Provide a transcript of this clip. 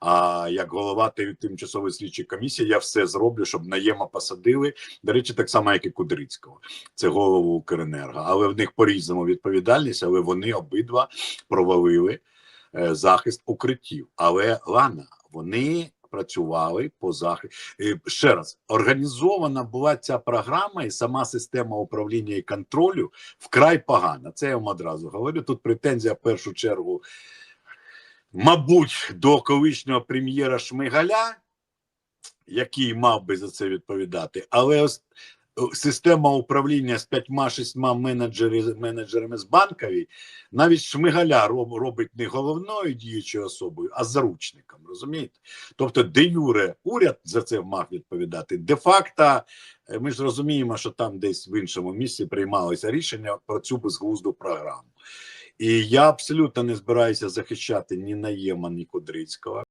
А як голова ти- тимчасової слідчої комісії, я все зроблю, щоб наєма посадили. До речі, так само, як і Кудрицького. Це голову Укренерго. Але в них по різному відповідальність, але вони обидва провалили е, захист укриттів. Але ладно, вони працювали по захисту. Ще раз організована була ця програма, і сама система управління і контролю вкрай погана. Це я вам одразу говорю. Тут претензія в першу чергу, мабуть, до колишнього прем'єра Шмигаля, який мав би за це відповідати, але система управління з п'ятьма-шістьма менеджерами з банковій, навіть Шмигаля робить не головною діючою особою, а заручником. Розумієте? Тобто, де юре уряд за це мав відповідати. Де факто, е, ми ж розуміємо, що там десь в іншому місці приймалося рішення про цю безглузду програму. І я абсолютно не збираюся захищати ні Наєма, ні Кудрицького.